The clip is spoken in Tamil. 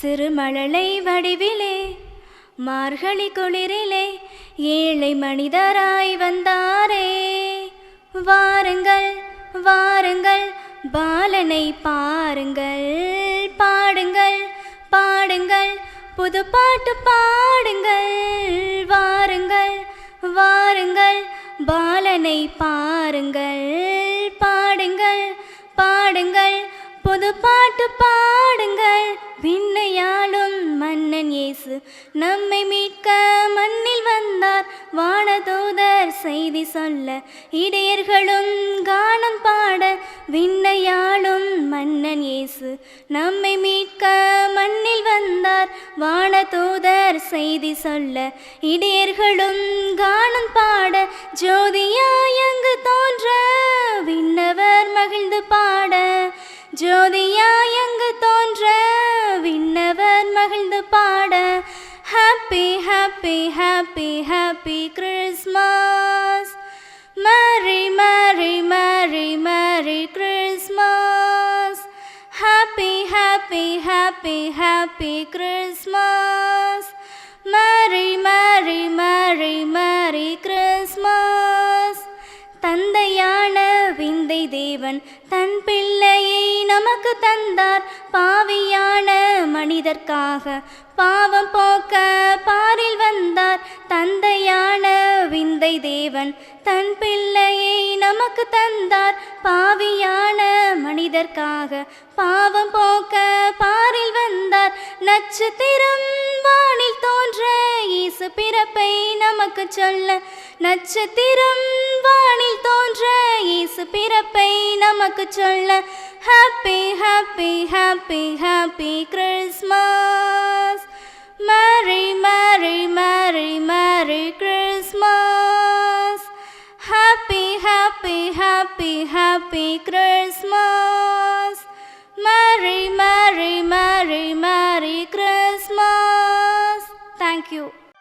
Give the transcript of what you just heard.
சிறுமழலை வடிவிலே மார்கழி குளிரிலே ஏழை மனிதராய் வந்தாரே. வாருங்கள் வாருங்கள் பாலனை பாருங்கள் பாடுங்கள் பாடுங்கள் புது பாட்டு பாடுங்கள். வாருங்கள் வாருங்கள் பாலனை பாருங்கள் பாடுங்கள் பாடுங்கள் புது பாட்டு பாடு செய்தி சொல்ல இடையர்களும் கானம் பாட விண்ணையாளும் மன்னன் இயேசு நம்மை மீட்க மண்ணில் வந்தார். வானதூதர் செய்தி சொல்ல இடையர்களும் கானம் பாட ஜோதியாய் அங்கு தோன்ற விண்ணவர் மகிழ்ந்து பாட. ஜோதியாய் அங்கு தோன்ற விண்ணவர் மகிழ்ந்து பாட. Happy happy happy happy Christmas happy, happy, happy Christmas. Merry, merry, merry, merry Christmas. தந்தையான விந்தை தேவன் தன் பிள்ளையை நமக்கு தந்தார் பாவியான மனிதர்க்காக பாவம் போக்க பாரில் வந்தார் தந்தையான விந்தை தேவன் தன் பிள்ளையை நமக்கு தந்தார் பாவியான அதற்காக பாவம் போக்க பாரில் வந்தார். நட்சத்திரம் வானில் தோன்ற இயேசு பிறப்பை நமக்கு சொல்ல. நட்சத்திரம் வானில் தோன்ற இயேசு பிறப்பை நமக்கு சொல்ல. Happy happy happy happy Christmas merry merry merry merry Christmas happy happy happy happy Christmas Thank you.